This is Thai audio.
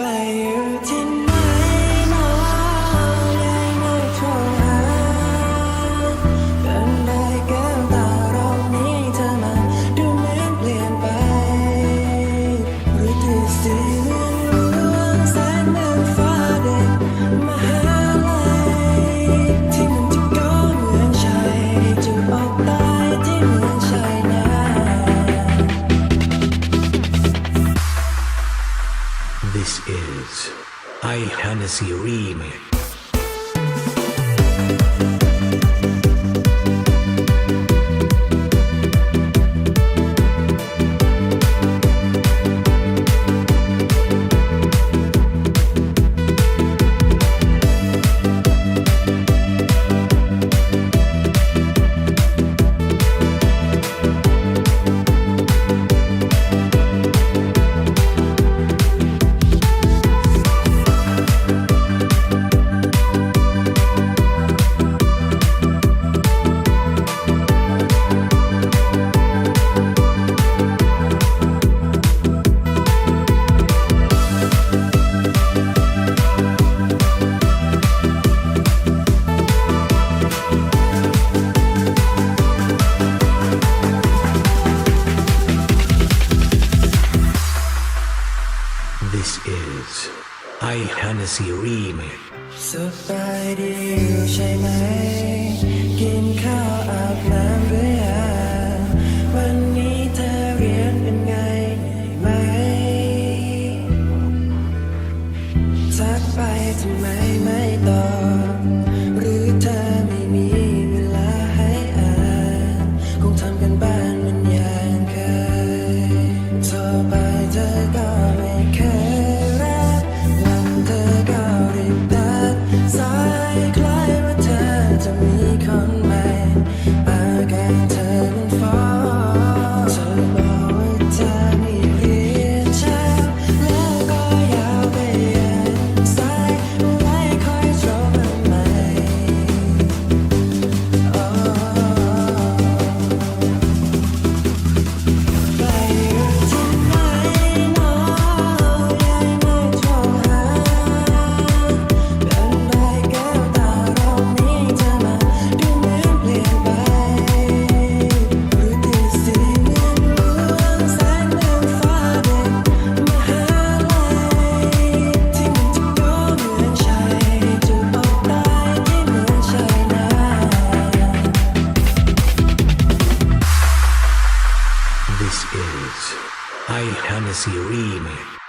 by you. This is I Hennessy Remix. This is I h a n n e s y Remix สบายดีอยู่ใช่ไหม กินข้าวอาบน้ำหรือยังวันนี้เธอเรียนเป็นไงไหมทักไปทำไมไม่ตอบ This is I Hannah Reem.